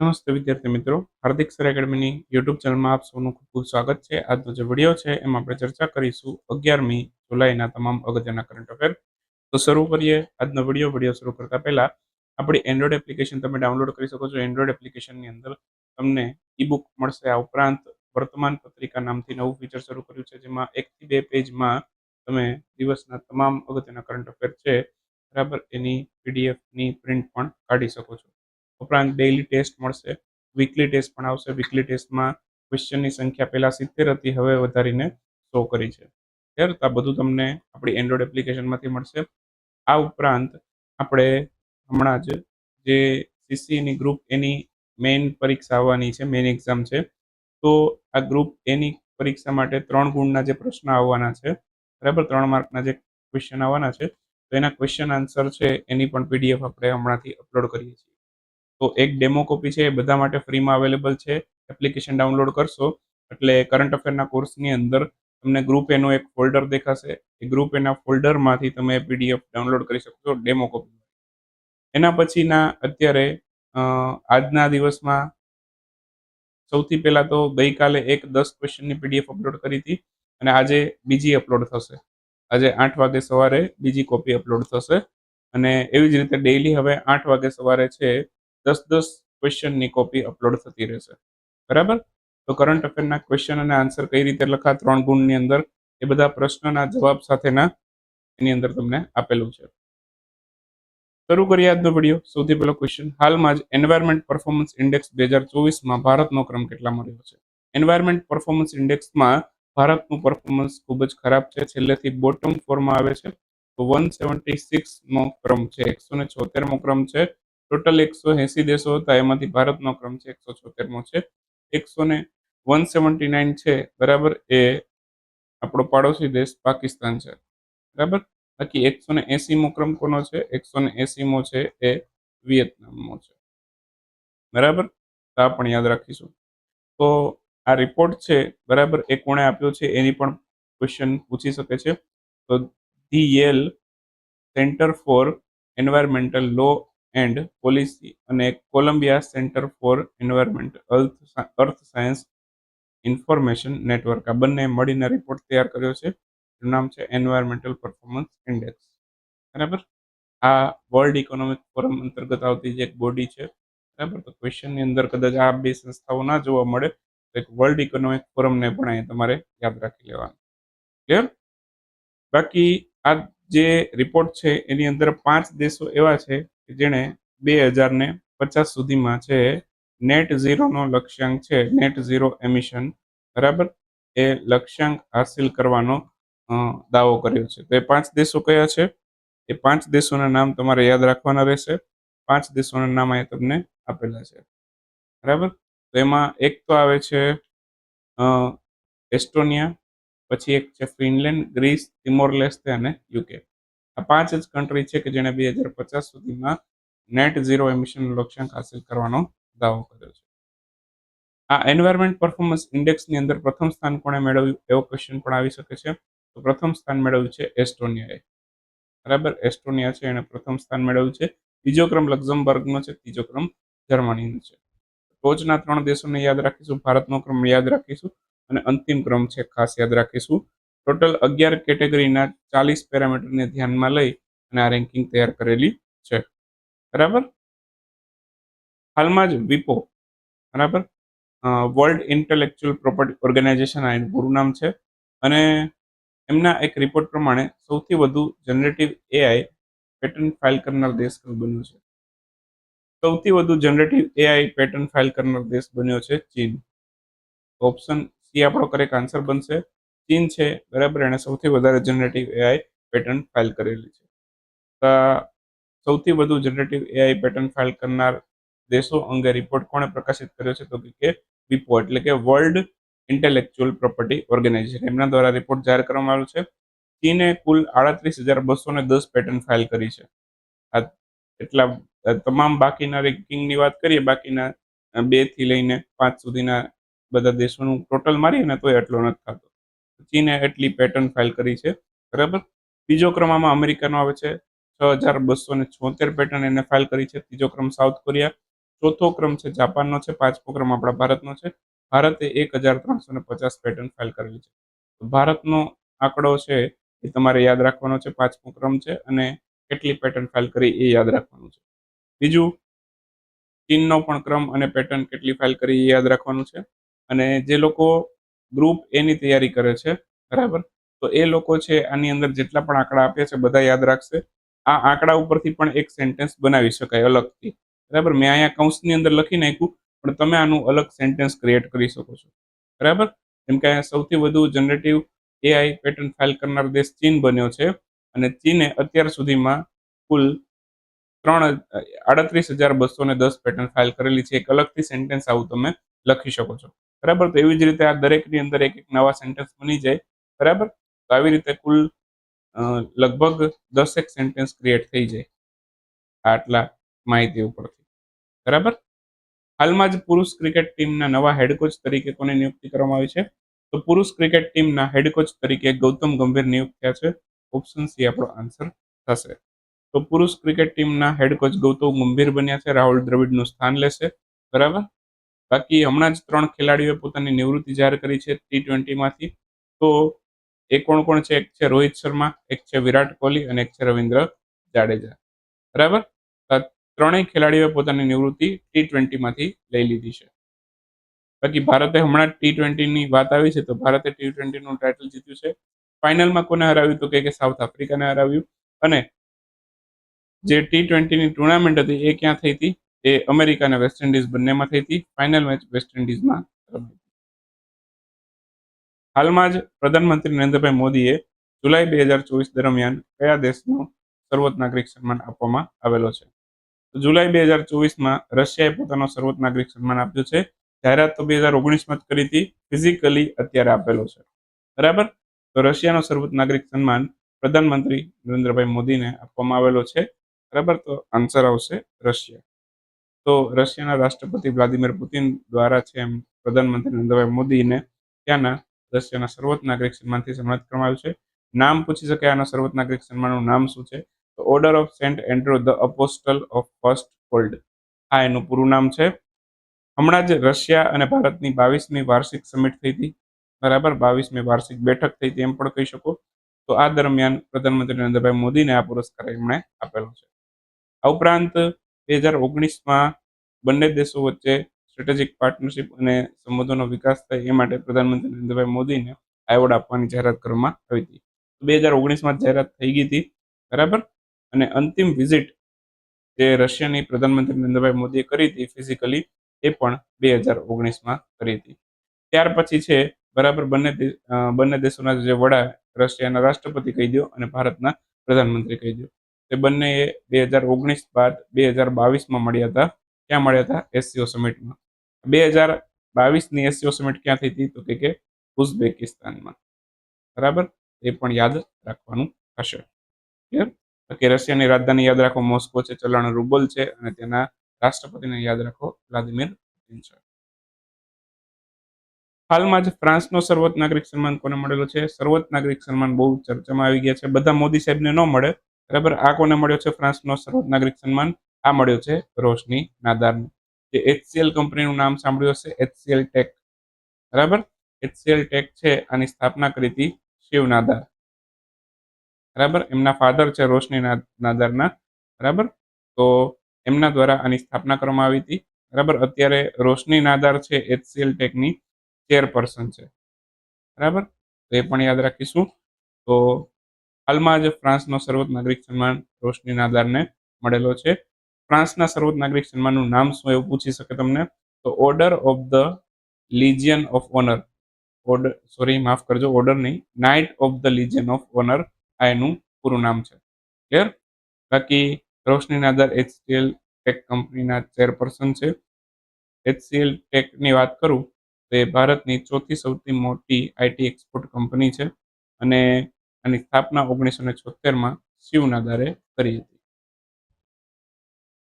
નમસ્તે વિદ્યાર્થી મિત્રો. હાર્દિક સર એકેડમીની યુટ્યુબ ચેનલમાં આપ સૌનું ખૂબ ખૂબ સ્વાગત છે. આજનો જે વીડિયો છે, એમાં આપણે ચર્ચા કરીશું અગિયારમી જુલાઈના તમામ અગત્યના કરંટ અફેર તો શરૂ કરીએ આજનો વીડિયો. વીડિયો શરૂ કરતા પહેલા આપણી એન્ડ્રોઈડ એપ્લિકેશન તમે ડાઉનલોડ કરી શકો છો. એન્ડ્રોઈડ એપ્લિકેશનની અંદર તમને ઈબુક મળશે. આ ઉપરાંત વર્તમાન પત્રિકા નામથી નવું ફીચર શરૂ કર્યું છે, જેમાં એકથી બે પેજમાં તમે દિવસના તમામ અગત્યના કરંટ અફેર છે, બરાબર, એની પીડીએફની પ્રિન્ટ પણ કાઢી શકો છો. ઉપરાંત ડેઇલી ટેસ્ટ મળશે વીકલી ટેસ્ટ પણ આવશે. વીકલી ટેસ્ટમાં ક્વેશ્ચનની સંખ્યા પહેલાં સિત્તેર હતી, હવે વધારીને સો કરી છે. ત્યારે આ બધું તમને આપણી એન્ડ્રોઈડ એપ્લિકેશનમાંથી મળશે. આ ઉપરાંત આપણે હમણાં જ જે સીસીની ગ્રુપ એની મેઇન પરીક્ષા આવવાની છે મેઇન એક્ઝામ છે, તો આ ગ્રુપ એની પરીક્ષા માટે ત્રણ ગુણના જે પ્રશ્ન આવવાના છે, બરાબર? ત્રણ માર્કના જે ક્વેશ્ચન આવવાના છે, તો એના ક્વેશ્ચન આન્સર છે, એની પણ પીડીએફ આપણે હમણાંથી અપલોડ કરીએ છીએ. તો એક ડેમો કોપી છે એ બધા માટે ફ્રીમાં અવેલેબલ છે. એપ્લિકેશન ડાઉનલોડ કરશો. એટલે કરંટ અફેરના કોર્સની અંદર તમને ગ્રુપ એનું એક ફોલ્ડર દેખાશે. એ ગ્રુપ એના ફોલ્ડરમાંથી તમે પીડીએફ ડાઉનલોડ કરી શકો છો ડેમો કોપી એના પછીના અત્યારે આજના દિવસમાં સૌથી પહેલાં તો ગઈકાલે એક દસ ક્વેશ્ચનની પીડીએફ અપલોડ કરી હતી અને આજે બીજી અપલોડ થશે. આજે આઠ વાગે સવારે બીજી કોપી અપલોડ થશે. અને એવી જ રીતે ડેઇલી હવે આઠ વાગે સવારે છે દસ દસ ક્વેશ્ચનની કોપી અપલોડ થતી રહેશે. બરાબર? તો કરંટ અફેરના ક્વેશ્ચન અને આન્સર કઈ રીતે લખા? ત્રણ ગુણની અંદર. એ બધા પ્રશ્નના જવાબ સાથેના એની અંદર તમને આપેલું છે. શરૂ કરીએ આજનો વીડિયો સૌથી પહેલો ક્વેશ્ચન હાલમાં જ એન્વાયરમેન્ટ પરફોર્મન્સ ઇન્ડેક્સ બે હજાર ચોવીસમાં ભારતનો ક્રમ કેટલા મળ્યો છે? એન્વાયરમેન્ટ પરફોર્મન્સ ઇન્ડેક્સમાં ભારતનું પરફોર્મન્સ ખૂબ જ ખરાબ છે. છેલ્લેથી બોટમ ફોરમાં આવે છે. તો વન સેવન્ટી સિક્સનો ક્રમ છે. એકસો ને છોતેરમો ક્રમ છે. ટોટલ એકસો એંસી દેશો હતા. એમાંથી ભારતનો ક્રમ છે એકસો છોતેરમો છે. એકસો ને વન સેવન્ટી નાઇન છે. બરાબર? એ આપણો પાડોશી દેશ પાકિસ્તાન છે. બરાબર? બાકી એકસો ને એસીમો ક્રમ કોનો છે? એકસો ને એસીમો છે એ વિયેતનામનો છે. બરાબર? તો આ પણ યાદ રાખીશું. તો આ રિપોર્ટ છે, બરાબર? એ કોણે આપ્યો છે? એની પણ ક્વેશ્ચન પૂછી શકે છે. તો the Yale center for environmental law and policy અને Columbia center for environment earth earth science information network આ બંને મળીને રિપોર્ટ તૈયાર કર્યો છે. એનું નામ છે એન્વાયરમેન્ટલ પરફોર્મન્સ ઇન્ડેક્સ બરાબર? આ વર્લ્ડ ઇકોનોમિક ફોરમ અંતર્ગત આવતી જે એક બોડી છે, બરાબર? તો ક્વેશ્ચનની અંદર કદાચ આ બે સંસ્થાઓ ના જોવા મળે, તો એક વર્લ્ડ ઇકોનોમિક ફોરમને પણ અહીંયા તમારે યાદ રાખી લેવાનું. ક્લિયર બાકી આ જે રિપોર્ટ છે, એની અંદર પાંચ દેશો એવા છે જેણે બે હજાર ને પચાસ સુધીમાં છે, નેટ ઝીરોનો લક્ષ્યાંક છે, નેટ ઝીરો એમિશન, બરાબર? એ લક્ષ્યાંક હાસિલ કરવાનો દાવો કર્યો છે. તો એ પાંચ દેશો કયા છે? એ પાંચ દેશોના નામ તમારે યાદ રાખવાના રહેશે. પાંચ દેશોના નામ અહીંયા તમને આપેલા છે. બરાબર? તો એમાં એક તો આવે છે એસ્ટોનિયા, પછી એક છે ફિનલેન્ડ, ગ્રીસ, તિમોર, લેસ્તે અને યુકે. આ પાંચ જ કન્ટ્રી છે કે જેણે બે હજાર પચાસ સુધીમાં નેટ ઝીરો એમિશન લક્ષ્યાંક હાંસલ કરવાનો દાવો કર્યો છે. આ એન્વાયરમેન્ટ પરફોર્મન્સ ઇન્ડેક્સની અંદર પ્રથમ સ્થાન કોણે મેળવ્યું એવો ક્વેશ્ચન પણ આવી શકે છે. તો પ્રથમ સ્થાન મેળવ્યું છે એસ્ટોનિયાએ. બરાબર? એસ્ટોનિયા છે, એણે પ્રથમ સ્થાન મેળવ્યું છે. બીજો ક્રમ લક્ઝમબર્ગનો છે, ત્રીજો ક્રમ જર્મનીનો છે. ટોચના ત્રણ દેશોને યાદ રાખીશું, ભારતનો ક્રમ યાદ રાખીશું અને અંતિમ ક્રમ છે, ખાસ યાદ રાખીશું. ટોટલ અગિયાર કેટેગરીના ચાલીસ પેરામીટરને ધ્યાનમાં લઈ અને આ રેન્કિંગ તૈયાર કરેલી છે. બરાબર? હાલમાં જ વિપો, બરાબર? વર્લ્ડ ઇન્ટેલેક્ચ્યુઅલ પ્રોપર્ટી ઓર્ગેનાઇઝેશન આ એનું પૂરું નામ છે અને એમના એક રિપોર્ટ પ્રમાણે સૌથી વધુ જનરેટિવ એઆઈ પેટર્ન ફાઇલ કરનાર દેશ બન્યો છે? સૌથી વધુ જનરેટિવ એઆઈ પેટર્ન ફાઇલ કરનાર દેશ બન્યો છે ચીન. ઓપ્શન સી આપણો કરેક્ટ આન્સર બનશે. ચીન છે, બરાબર? એણે સૌથી વધારે જનરેટિવ એઆઈ પેટર્ન ફાઇલ કરેલી છે. સૌથી વધુ જનરેટિવ એઆઈ પેટર્ન ફાઇલ કરનાર દેશો અંગે રિપોર્ટ કોણે પ્રકાશિત કર્યો છે? તો કે વિપો એટલે કે વર્લ્ડ ઇન્ટેલેક્ચ્યુઅલ પ્રોપર્ટી ઓર્ગેનાઇઝેશન એમના દ્વારા રિપોર્ટ જાહેર કરવામાં આવ્યો છે. ચીને કુલ આડત્રીસ હજાર બસો ને દસ પેટર્ન ફાઇલ કરી છે. આ એટલા તમામ બાકીના રેન્કિંગની વાત કરીએ, બાકીના બેથી લઈને પાંચ સુધીના બધા દેશોનું ટોટલ મારીએ ને તોય એટલો નથી થતો. ચીને એટલી પેટર્ન ફાઇલ કરી છે. બરાબર? બીજો ક્રમ આમાં અમેરિકાનો આવે છે. છ હજાર બસો ને છોતેર પેટર્ન એને ફાઇલ કરી છે. ત્રીજો ક્રમ સાઉથ કોરિયા ચોથો ક્રમ છે જાપાનનો છે. પાંચમો ક્રમ આપણા ભારતનો છે. ભારતે એક હજાર ત્રણસો ને પચાસ પેટર્ન ફાઇલ કરેલી છે. ભારતનો આંકડો છે એ તમારે યાદ રાખવાનો છે. પાંચમો ક્રમ છે અને કેટલી પેટર્ન ફાઇલ કરી એ યાદ રાખવાનું છે. બીજું, ચીનનો પણ ક્રમ અને પેટર્ન કેટલી ફાઇલ કરી એ યાદ રાખવાનું છે. અને જે લોકો ગ્રુપ એની તૈયારી કરે છે, બરાબર? તો એ લોકો છે આની અંદર જેટલા પણ આંકડા આપ્યા છે, બધા યાદ રાખશે. આ આંકડા ઉપરથી પણ એક સેન્ટેન્સ બનાવી શકાય અલગથી, બરાબર? મેં અહીંયા કૌંસની અંદર લખી નાખ્યું, પણ તમે આનું અલગ સેન્ટેન્સ ક્રિએટ કરી શકો છો, બરાબર? કેમ કે અહીંયા સૌથી વધુ જનરેટિવ એઆઈ પેટર્ન ફાઇલ કરનાર દેશ ચીન બન્યો છે, અને ચીને અત્યાર સુધીમાં કુલ ત્રણ, આડત્રીસ હજાર બસો ને દસ પેટર્ન ફાઇલ કરેલી છે. એક અલગથી સેન્ટેન્સ આવું તમે લખી શકો છો. બરાબર? તો એવી જ રીતે આ દરેકની અંદર એક એક નવા સેન્ટેન્સ બની જાય. બરાબર? તો આવી રીતે કુલ લગભગ દસેક સેન્ટેન્સ ક્રિએટ થઈ જાય. આટલા માહિતી ઉપરથી. બરાબર? હાલમાં જ પુરુષ ક્રિકેટ ટીમના નવા હેડ કોચ તરીકે કોની નિયુક્તિ કરવામાં આવી છે? તો પુરુષ ક્રિકેટ ટીમના હેડ કોચ તરીકે ગૌતમ ગંભીર નિયુક્ત થયા છે. ઓપ્શન સી આપણો આન્સર થશે. તો પુરુષ ક્રિકેટ ટીમના હેડ કોચ ગૌતમ ગંભીર બન્યા છે. રાહુલ દ્રવિડનું સ્થાન લેશે. બરાબર? બાકી હમણાં જ ત્રણ ખેલાડીઓએ પોતાની નિવૃત્તિ જાહેર કરી છે ટી ટ્વેન્ટીમાંથી તો એ કોણ કોણ છે? એક છે રોહિત શર્મા, એક છે વિરાટ કોહલી અને એક છે રવિન્દ્ર જાડેજા. બરાબર? ત્રણેય ખેલાડીઓએ પોતાની નિવૃત્તિ ટી ટ્વેન્ટીમાંથી લઈ લીધી છે. બાકી ભારતે હમણાં ટી ટ્વેન્ટીની વાત આવી છે, તો ભારતે ટી ટ્વેન્ટીનું ટાઇટલ જીત્યું છે. ફાઇનલમાં કોને હરાવ્યું? તો કે કે સાઉથ આફ્રિકાને હરાવ્યું. અને જે ટી ટ્વેન્ટીની ટુર્નામેન્ટ હતી એ ક્યાં થઈ હતી? એ અમેરિકા અને વેસ્ટ ઇન્ડિઝ બંનેમાં થઈ હતી. ફાઇનલ મેચ વેસ્ટ ઇન્ડિઝમાં રમી હાલમાં જ પ્રધાનમંત્રી નરેન્દ્રભાઈ મોદીએ જુલાઈ બે હજાર ચોવીસ દરમિયાન કયા દેશનો સર્વોચ્ચ નાગરિક સન્માન આપવામાં આવેલો છે? જુલાઈ બે હજાર ચોવીસમાં રશિયાએ પોતાનો સર્વોચ્ચ નાગરિક સન્માન આપ્યો છે. જાહેરાત તો બે હજાર ઓગણીસમાં જ કરી હતી. ફિઝિકલી અત્યારે આપેલો છે. બરાબર? તો રશિયાનો સર્વોચ્ચ નાગરિક સન્માન પ્રધાનમંત્રી નરેન્દ્રભાઈ મોદીને આપવામાં આવેલો છે. બરાબર? તો આન્સર આવશે રશિયા. તો રશિયાના રાષ્ટ્રપતિ વ્લાદિમીર પુતિન દ્વારા છે એમ પ્રધાનમંત્રી નરેન્દ્રભાઈ મોદીને ત્યાંના રશિયાના સર્વોચ્ચ નાગરિક સન્માનથી સન્માનિત કરવામાં આવ્યું છે. નામ પૂછી શકે આના સર્વોચ્ચ નાગરિક સન્માનનું નામ શું છે? તો order of Saint Andrew the apostle of first called આ એનું પૂરું નામ છે. હમણાં જ રશિયા અને ભારતની બાવીસમી વાર્ષિક સમિટ થઈ હતી. બરાબર, બાવીસમી વાર્ષિક બેઠક થઈ હતી એમ પણ કહી શકો. તો આ દરમિયાન પ્રધાનમંત્રી નરેન્દ્રભાઈ મોદીને આ પુરસ્કાર એમણે આપેલો છે. આ ઉપરાંત બે હજાર ઓગણીસમાં બંને દેશો વચ્ચે સ્ટ્રેટેજિક પાર્ટનરશિપ અને સંબંધોનો વિકાસ થાય એ માટે પ્રધાનમંત્રી નરેન્દ્રભાઈ મોદીને એવોર્ડ આપવાની જાહેરાત કરવામાં આવી હતી. બે હજાર ઓગણીસમાં જાહેરાત થઈ ગઈ હતી, બરાબર? અને અંતિમ વિઝિટ જે રશિયાની પ્રધાનમંત્રી નરેન્દ્રભાઈ મોદીએ કરી હતી ફિઝિકલી એ પણ બે હજાર ઓગણીસમાં કરી હતી. ત્યાર પછી છે, બરાબર, બંને બંને દેશોના જે વડા, રશિયાના રાષ્ટ્રપતિ કહી દો અને ભારતના પ્રધાનમંત્રી કહી દો તે બંને બે હજાર ઓગણીસ બાદ બે હજાર બાવીસમાં મળ્યા હતા. ક્યાં મળ્યા હતા? એસસીઓ સમિટમાં બે હજાર બાવીસની એસસીઓ સમિટ ક્યાં થઈ હતી? તો કે કે ઉઝબેકિસ્તાનમાં. બરાબર? એ પણ યાદ રાખવાનું હશે. બાકી રશિયાની રાજધાની યાદ રાખો, મોસ્કો છે, ચલણ રૂબલ છે અને તેના રાષ્ટ્રપતિને યાદ રાખો, વ્લાદિમીર પુતિન છે. હાલમાં જ ફ્રાન્સનો સર્વોચ્ચ નાગરિક સન્માન કોને મળેલો છે? સર્વોચ્ચ નાગરિક સન્માન બહુ ચર્ચામાં આવી ગયા છે. બધા મોદી સાહેબને ન મળે બરાબર? આ કોને મળ્યો છે? ફ્રાન્સનો સર્વોચ્ચ નાગરિક સન્માન. આ મળ્યો છે રોશની નાદારને. જે એચસીએલ કંપનીનું નામ સાંભળ્યું હશે? એચસીએલ ટેક બરાબર? એચસીએલ ટેક છે, આની સ્થાપના કરી હતી શિવ નાદાર. બરાબર? એમના ફાધર છે રોશની નાદારના. બરાબર? તો એમના દ્વારા આની સ્થાપના કરવામાં આવી હતી. બરાબર? અત્યારે રોશની નાદાર છે એચસીએલ ટેકની ચેરપર્સન છે. બરાબર? તો એ પણ યાદ રાખીશું. તો હાલમાં જ ફ્રાન્સનો સર્વોચ્ચ નાગરિક સન્માન રોશની નાદારને મળેલો છે. ફ્રાન્સના સર્વોચ્ચ નાગરિક સન્માનનું નામ શું એવું પૂછી શકે તમને? તો order of the legion of honour. Order sorry, માફ કરજો, ઓર્ડર નહીં. Knight of the legion of honour આ એનું પૂરું નામ છે. ક્લિયર? બાકી રોશની નાદાર એચસીએલ ટેક કંપનીના ચેરપર્સન છે. એચસીએલ ટેકની વાત કરું તો એ ભારતની ચોથી સૌથી મોટી આઈટી એક્સપોર્ટ કંપની છે અને આની સ્થાપના ઓગણીસો ને છોતેરમાં શિવના દરે કરી હતી.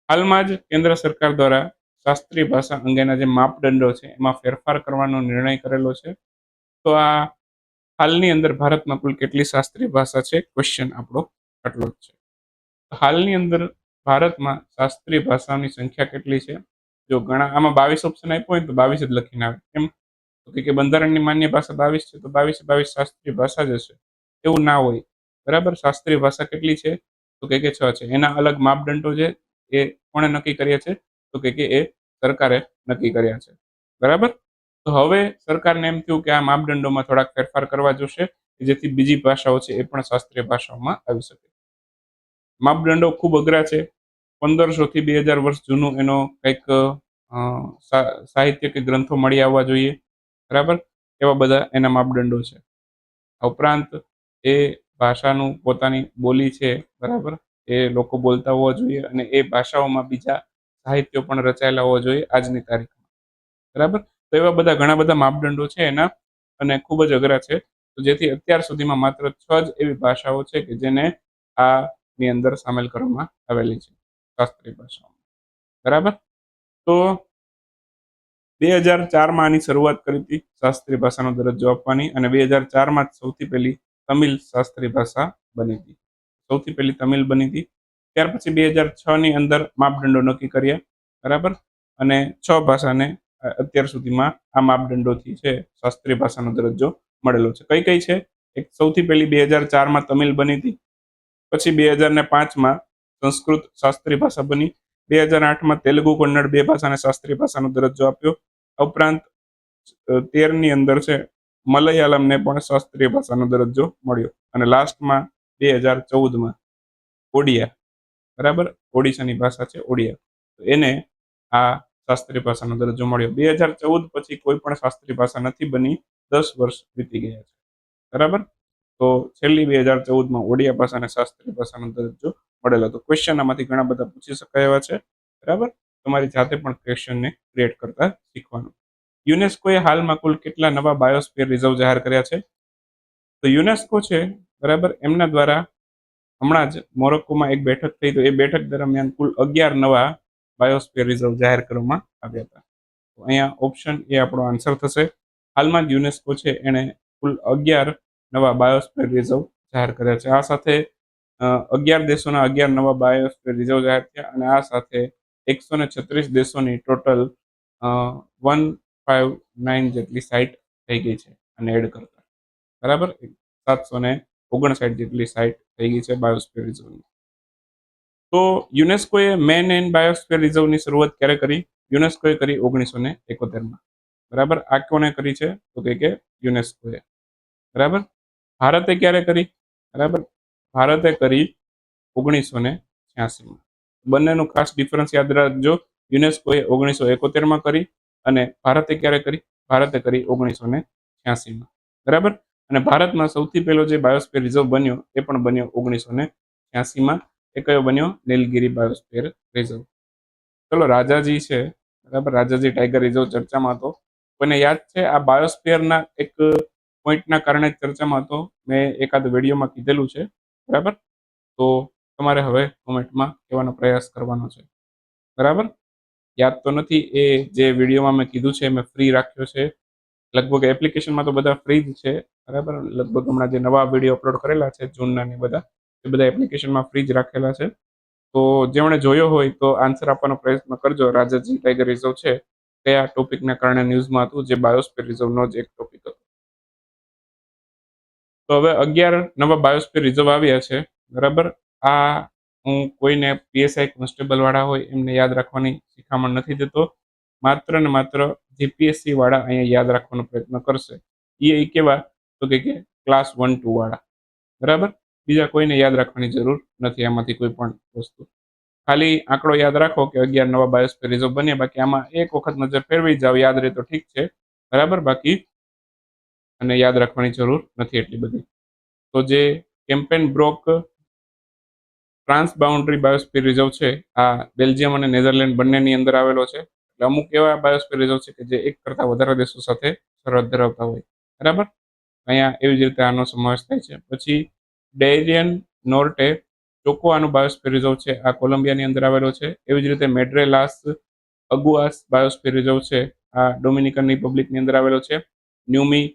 હાલમાં જ કેન્દ્ર સરકાર દ્વારા શાસ્ત્રીય ભાષા અંગેના જે માપદંડો છે, એમાં ફેરફાર કરવાનો નિર્ણય કરેલો છે. તો આ હાલની અંદર ભારતમાં કુલ કેટલી શાસ્ત્રીય ભાષા છે ક્વેશ્ચન આપણો આટલો જ છે. હાલની અંદર ભારતમાં શાસ્ત્રીય ભાષાઓની સંખ્યા કેટલી છે? જો ઘણા, આમાં બાવીસ ઓપ્શન આપ્યો હોય તો બાવીસ જ લખીને આવે. એમ? કે બંધારણની માન્ય ભાષા બાવીસ છે, તો બાવીસ બાવીસ શાસ્ત્રીય ભાષા જ હશે. એવું ના હોય. બરાબર? શાસ્ત્રીય ભાષા કેટલી છે? તો કે છ છે. એના અલગ માપદંડો છે. એ કોણે નક્કી કર્યા છે? તો કે એ સરકારે નક્કી કર્યા છે. બરાબર? તો હવે સરકારને એમ થયું કે આ માપદંડોમાં થોડાક ફેરફાર કરવા જોશે જેથી બીજી ભાષાઓ છે એ પણ શાસ્ત્રીય ભાષાઓમાં આવી શકે. માપદંડો ખૂબ અઘરા છે. પંદરસો થી બે હજાર વર્ષ જૂનું એનો કંઈક સાહિત્ય કે ગ્રંથો મળી આવવા જોઈએ. બરાબર? એવા બધા એના માપદંડો છે. ઉપરાંત એ ભાષાનું પોતાની બોલી છે, બરાબર? એ લોકો બોલતા હોવા જોઈએ અને એ ભાષાઓમાં બીજા સાહિત્યો પણ રચાયેલા હોવા જોઈએ આજની તારીખમાં. બરાબર? તો એવા બધા ઘણા બધા માપદંડો છે એના અને ખૂબ જ અઘરા છે. તો જેથી અત્યાર સુધીમાં માત્ર છ જ એવી ભાષાઓ છે કે જેને આ ની અંદર સામેલ કરવામાં આવેલી છે, શાસ્ત્રીય ભાષાઓમાં. બરાબર? તો બે હજાર ચારમાં આની શરૂઆત કરી હતી શાસ્ત્રીય ભાષાનો દરજ્જો આપવાની અને બે હજાર ચારમાં સૌથી પહેલી તમિલ શાસ્ત્રીય ભાષા બની હતી. સૌથી પહેલી તમિલ બની હતી. ત્યાર પછી બે હજાર છની અંદર માપદંડો નક્કી કર્યા. બરાબર? અને છ ભાષાને અત્યાર સુધીમાં આ માપદંડોથી છે શાસ્ત્રીય ભાષાનો દરજ્જો મળેલો છે. કઈ કઈ છે? એક સૌથી પહેલી બે હજાર ચારમાં તમિલ બની હતી. પછી બે હજાર ને પાંચમાં સંસ્કૃત શાસ્ત્રીય ભાષા બની. બે હજાર આઠમાં તેલુગુ કન્નડ બે ભાષાને શાસ્ત્રીય ભાષાનો દરજ્જો આપ્યો. ઉપરાંત તેરની અંદર છે મલયાલમને પણ શાસ્ત્રીય ભાષાનો દરજ્જો મળ્યો. અને લાસ્ટમાં બે હજાર ચૌદમાં ઓડિયા, બરાબર? ઓડિશાની ભાષા છે ઓડિયા. તો એને આ શાસ્ત્રીય ભાષાનો દરજ્જો મળ્યો. બે હજાર ચૌદ પછી કોઈ પણ શાસ્ત્રીય ભાષા નથી બની, દસ વર્ષ વીતી ગયા છે. બરાબર? તો છેલ્લી બે હજાર ચૌદમાં ઓડિયા ભાષાને શાસ્ત્રીય ભાષાનો દરજ્જો મળેલો. હતો ક્વેશ્ચન આમાંથી ઘણા બધા પૂછી શકાય એવા છે. બરાબર? તમારી જાતે પણ ક્વેશ્ચનને ક્રિએટ કરતા શીખવાનું. યુનેસ્કોએ હાલમાં કુલ કેટલા નવા બાયોસ્ફિયર રિઝર્વ જાહેર કર્યા છે? તો યુનેસ્કો છે, બરાબર? એમના દ્વારા હમણાં જ મોરોક્કોમાં એક બેઠક થઈ તો એ બેઠક દરમિયાન કુલ અગિયાર નવા બાયોસ્ફિયર રિઝર્વ જાહેર કરવામાં આવ્યા હતા. તો અહીંયા ઓપ્શન એ આપણો આન્સર થશે. હાલમાં જ યુનેસ્કો છે, એણે કુલ અગિયાર નવા બાયોસ્ફિયર રિઝર્વ જાહેર કર્યા છે. આ સાથે અગિયાર દેશોના અગિયાર નવા બાયોસ્ફિયર રિઝર્વ જાહેર થયા અને આ સાથે એકસો ને છત્રીસ દેશોની ટોટલ વન ફાઇવ નાઇન જેટલી સાઇટ થઈ ગઈ છે અને એડ કરતા. બરાબર? સાતસો ને ઓગણસાઠ જેટલી સાઇટ થઈ ગઈ છે બાયોસ્ફિયર રિઝર્વની તો યુનેસ્કોએ મેન એન્ડ બાયોસ્ફિયર રિઝર્વની શરૂઆત ક્યારે કરી? યુનેસ્કોએ કરી ઓગણીસો ને એકોતેરમાં બરાબર? આ કોને કરી છે? તો કે કે યુનેસ્કોએ. બરાબર? ભારતે ક્યારે કરી? બરાબર? ભારતે કરી ઓગણીસો ને છ્યાસીમાં બંનેનું ખાસ ડિફરન્સ યાદ રાખજો. યુનેસ્કોએ ઓગણીસો એકોતેરમાં કરી અને ભારતે ક્યારે કરી? ભારતે કરી ઓગણીસો ને છ્યાસીમાં. બરાબર? અને ભારતમાં સૌથી પહેલો જે બાયોસ્ફિયર રિઝર્વ બન્યો, એ પણ બન્યો ઓગણીસો ને છ્યાસીમાં. એ કયો બન્યો? નીલગિરી બાયોસ્ફિયર રિઝર્વ ચલો, રાજાજી છે, બરાબર? રાજાજી ટાઈગર રિઝર્વ ચર્ચામાં હતો. કોઈને યાદ છે? આ બાયોસ્ફિયરના એક પોઈન્ટના કારણે ચર્ચામાં હતો. મેં એકાદ વિડીયોમાં કીધેલું છે. બરાબર? તો તમારે હવે કોમેન્ટમાં કહેવાનો પ્રયાસ કરવાનો છે. બરાબર? યાદ તો નથી, એ જે વિડીયોમાં મેં કીધું છે, મેં ફ્રી રાખ્યો છે. લગભગ એપ્લિકેશનમાં તો બધા ફ્રી જ છે, બરાબર? લગભગ હમણાં જે નવા વીડિયો અપલોડ કરેલા છે, જૂનના ને બધા, એ બધા એપ્લિકેશનમાં ફ્રી જ રાખેલા છે. તો જેમણે જોયો હોય તો આન્સર આપવાનો પ્રયત્ન કરજો. રાજાજી ટાઈગર રિઝર્વ છે કયા ટોપિકના કારણે ન્યૂઝમાં હતું, જે બાયોસ્ફિયર રિઝર્વનો જ એક ટોપિક હતો. તો હવે અગિયાર નવા બાયોસ્ફિયર રિઝર્વ આવ્યા છે, બરાબર? આ હું કોઈને પીએસઆઈ કોન્સ્ટેબલ વાળા હોય એમને યાદ રાખવાની શિખામણ નથી દેતો. માત્ર ને માત્ર જીપીએસસી વાળા અહીંયા યાદ રાખવાનો પ્રયત્ન કરશે. એ કેવા? તો કે ક્લાસ વન ટુ વાળા. બરાબર? બીજા કોઈને યાદ રાખવાની જરૂર નથી આમાંથી કોઈ પણ વસ્તુ. ખાલી આંકડો યાદ રાખો કે અગિયાર નવા બાયોસ્ફિયર રિઝર્વ બન્યા, બાકી આમાં એક વખત નજર ફેરવી જાવ, યાદ રહે તો ઠીક છે. બરાબર? બાકી અને યાદ રાખવાની જરૂર નથી એટલી બધી. તો જે Kempen Broek transboundary biosphere reserve છે. આ બેલ્જિયમ અને નેધરલેન્ડ બંનેની અંદર આવેલો છે. એટલે અમુક એવા બાયોસ્ફિયર રિઝર્વ છે કે જે એક કરતાં વધારે દેશો સાથે સરહદ ધરાવતા હોય. બરાબર? અહીંયા એવી જ રીતે આનો સમાવેશ થાય છે. પછી ડેરિયન નોર્ટે ચોકોઆનું બાયોસ્ફિયર રિઝર્વ છે. આ કોલંબિયાની અંદર આવેલો છે. એવી જ રીતે મેડ્રેલાસ અગુઆસ બાયોસ્ફિયર રિઝર્વ છે. આ ડોમિનિકન રિપબ્લિકની અંદર આવેલો છે. ન્યુમી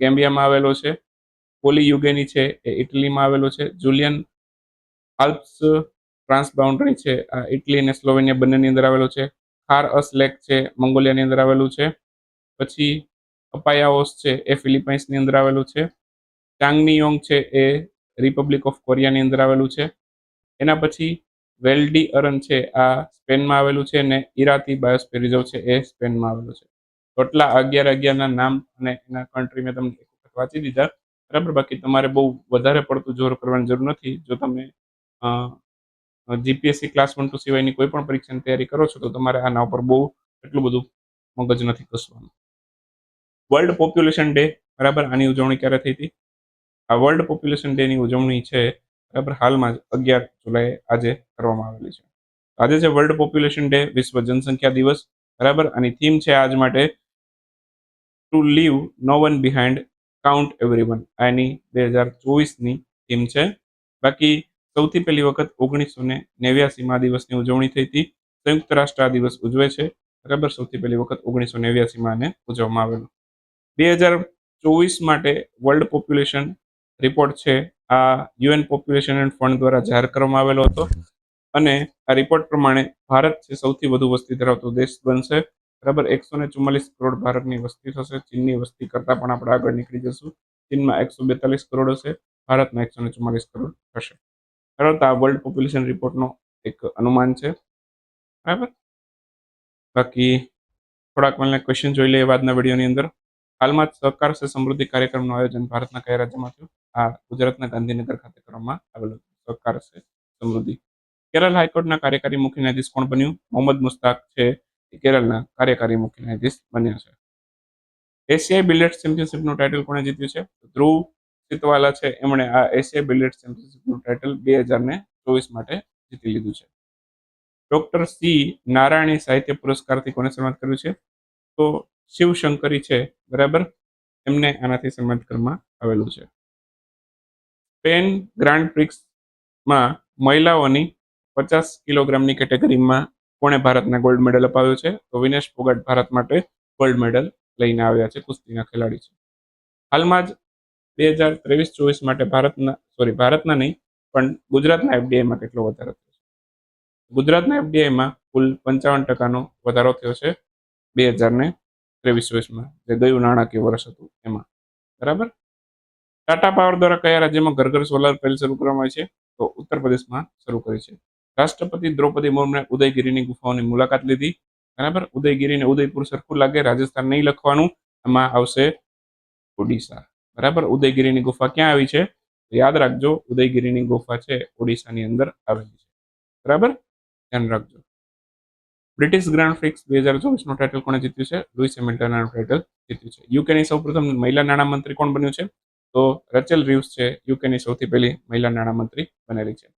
ગેમ્બિયામાં આવેલો છે. પોલી યુગેની છે. એ ઇટલીમાં આવેલો છે. જુલિયન આલ્પ્સ ફ્રાન્સ બાઉન્ડ્રી છે ઇટલી અને સ્લોવેનિયા બંનેની અંદર આવેલો છે, ખાર અસ લેક છે, મંગોલિયાની અંદર આવેલું છે, પછી અપાયાઓસ છે, એ ફિલિપાઇન્સની અંદર આવેલું છે, ચાંગનીયોંગ છે, એ રિપબ્લિક ઓફ કોરિયાની અંદર આવેલું છે, એના પછી વેલ્ડી અરન છે, આ સ્પેનમાં આવેલું છે અને ઈરાતી બાયોસ્ફિયર રિઝર્વ છે, એ સ્પેનમાં આવેલું છે. ટોટલા અગિયાર અગિયારના નામ અને એના કન્ટ્રી મેં તમને વાંચી દીધા. બરાબર? બાકી તમારે બહુ વધારે પડતું જોર કરવાની જરૂર નથી. જો તમે જીપીએસસી ક્લાસ વન ટુ સિવાયની કોઈ પણ પરીક્ષાની તૈયારી કરો છો, તો તમારે આના ઉપર બહુ એટલું બધું મગજ નથી કસવાનું. વર્લ્ડ પોપ્યુલેશન ડે બરાબર? આની ઉજવણી ક્યારે થઈ હતી? આ વર્લ્ડ પોપ્યુલેશન ડેની ઉજવણી છે, બરાબર? હાલમાં જ અગિયાર જુલાઈ આજે કરવામાં આવેલી છે. આજે છે વર્લ્ડ પોપ્યુલેશન ડે વિશ્વ જનસંખ્યા દિવસ, બરાબર? આની થીમ છે આજ માટે to leave no one behind count every one આની બે હજાર ચોવીસની થીમ છે. બાકી સૌથી પહેલી વખત ઓગણીસો ને નેવ્યાસીમાં દિવસની ઉજવણી થઈ હતી. સંયુક્ત રાષ્ટ્ર આ દિવસ ઉજવે છે. બરાબર? સૌથી પહેલી વખત ઓગણીસો નેવ્યાસીમાં આને ઉજવવામાં આવેલું. બે હજાર ચોવીસ માટે વર્લ્ડ પોપ્યુલેશન રિપોર્ટ છે. આ યુએન પોપ્યુલેશન એન્ડ ફંડ દ્વારા જાહેર કરવામાં આવેલો હતો. અને આ રિપોર્ટ પ્રમાણે ભારત છે સૌથી વધુ વસ્તી ધરાવતો દેશ બનશે. બરાબર? એકસો ને ચુમ્માલીસ કરોડ ભારતની વસ્તી થશે. ચીનની વસ્તી કરતાં પણ આપણે આગળ નીકળી જશું. ચીનમાં એકસો બેતાલીસ કરોડ હશે. ભારતમાં એકસો ને ચુમ્માલીસ કરોડ થશે. બરાબર તો આ વર્લ્ડ પોપ્યુલેશન રિપોર્ટનો એક અનુમાન છે. બરાબર? બાકી થોડાક મને ક્વેશ્ચન જોઈ લઈએ આજના વિડીયોની અંદર. હાલમાં સહકાર સે સમૃદ્ધિ કાર્યક્રમનું આયોજન ભારતના કયા રાજ્યમાં થયું? આ ગુજરાતના ગાંધીનગર ખાતે કરવામાં આવેલું સહકાર સે સમૃદ્ધિ. કેરળ હાઈકોર્ટના કાર્યકારી મુખ્ય ન્યાયાધીશ કોણ બન્યું? મોહમ્મદ મુસ્તાક છે. એ કેરળના કાર્યકારી મુખ્ય ન્યાયાધીશ બન્યા છે. એશિયાઈ બિલિયર્ડ ચેમ્પિયનશિપનું ટાઇટલ કોણે જીત્યું છે? ધ્રુવ સિતવાલા છે. એમણે આ એશિયા બિલિયર્ડ ચેમ્પિયનશિપનું ટાઇટલ બે હજારને ચોવીસ માટે જીતી લીધું છે. ડૉક્ટર સી નારાયણી સાહિત્ય પુરસ્કારથી કોને સન્માનિત કર્યું છે? તો શિવશંકરી છે, બરાબર? એમને આનાથી સન્માનિત કરવામાં આવેલું છે. પેન ગ્રાન્ડ પ્રિક્સમાં મહિલાઓની પચાસ કિલોગ્રામની કેટેગરીમાં કોણે ભારતને ગોલ્ડ મેડલ અપાવ્યો છે? તો વિનેશ ફોગાટ ભારત માટે ગોલ્ડ મેડલ લઈને આવ્યા છે, કુસ્તીના ખેલાડી છે. હાલમાં જ બે હજાર ત્રેવીસ ચોવીસ માટે ભારતના સોરી ભારતના નહીં, પણ ગુજરાતના એફડીઆઈમાં કેટલો વધારો થયો છે? ગુજરાતના એફડીઆઈમાં કુલ પંચાવન ટકાનો વધારો થયો છે બે હજાર ને ત્રેવીસ ચોવીસમાં જે ગયું નાણાકીય વર્ષ હતું એમાં. બરાબર? ટાટા પાવર દ્વારા કયા રાજ્યમાં ઘર ઘર સોલાર પેનલ શરૂ કરવામાં આવી છે? તો ઉત્તર પ્રદેશમાં શરૂ કરી છે. રાષ્ટ્રપતિ દ્રૌપદી મુર્મુએ ઉદયગીરીની ગુફાઓની મુલાકાત લીધી. બરાબર? ઉદયગીરીને ઉદયપુર સરખું લાગે, રાજસ્થાન નહીં લખવાનું. એમાં આવશે ઓડિશા. બરાબર? ઉદયગીરીની ગુફા ક્યાં આવી છે? યાદ રાખજો, ઉદયગીરીની ગુફા છે ઓડિશાની અંદર આવેલી છે. બરાબર? ધ્યાન રાખજો. બ્રિટિશ ગ્રાન્ડ ફિક્સ બે હજાર ચોવીસનું ટાઇટલ કોણે જીત્યું છે? લુઈસ હેમિલ્ટનનું ટાઇટલ જીત્યું છે. યુકેની સૌપ્રથમ મહિલા નાણામંત્રી કોણ બન્યું છે? તો રચેલ રિવ્સ છે, યુકેની સૌથી પહેલી મહિલા નાણામંત્રી બનેલી છે.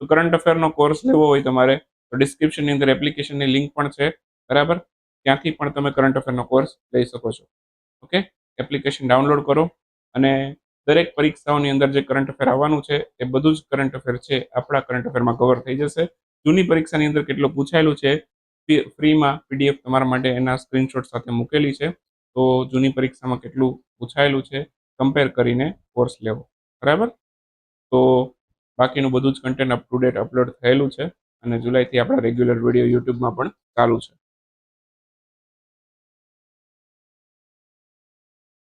તો કરંટ અફેરનો કોર્સ લેવો હોય તમારે, તો ડિસ્ક્રિપ્શનની અંદર એપ્લિકેશનની લિંક પણ છે, બરાબર? ત્યાંથી પણ તમે કરંટ અફેરનો કોર્સ લઈ શકો છો. ઓકે એપ્લિકેશન ડાઉનલોડ કરો. અને દરેક પરીક્ષાઓની અંદર જે કરંટ અફેર આવવાનું છે, એ બધું જ કરંટ અફેર છે, આપણા કરંટ અફેરમાં કવર થઈ જશે. જૂની પરીક્ષાની અંદર કેટલું પૂછાયેલું છે ફ્રીમાં પીડીએફ તમારા માટે એના સ્ક્રીનશોટ સાથે મૂકેલી છે. તો જૂની પરીક્ષામાં કેટલું પૂછાયેલું છે કમ્પેર કરીને કોર્સ લેવો. બરાબર? તો બાકીનું બધું જ content up to date upload થયેલું છે અને જુલાઈથી આપણા રેગ્યુલર વીડિયો યુટ્યુબમાં પણ ચાલુ છે.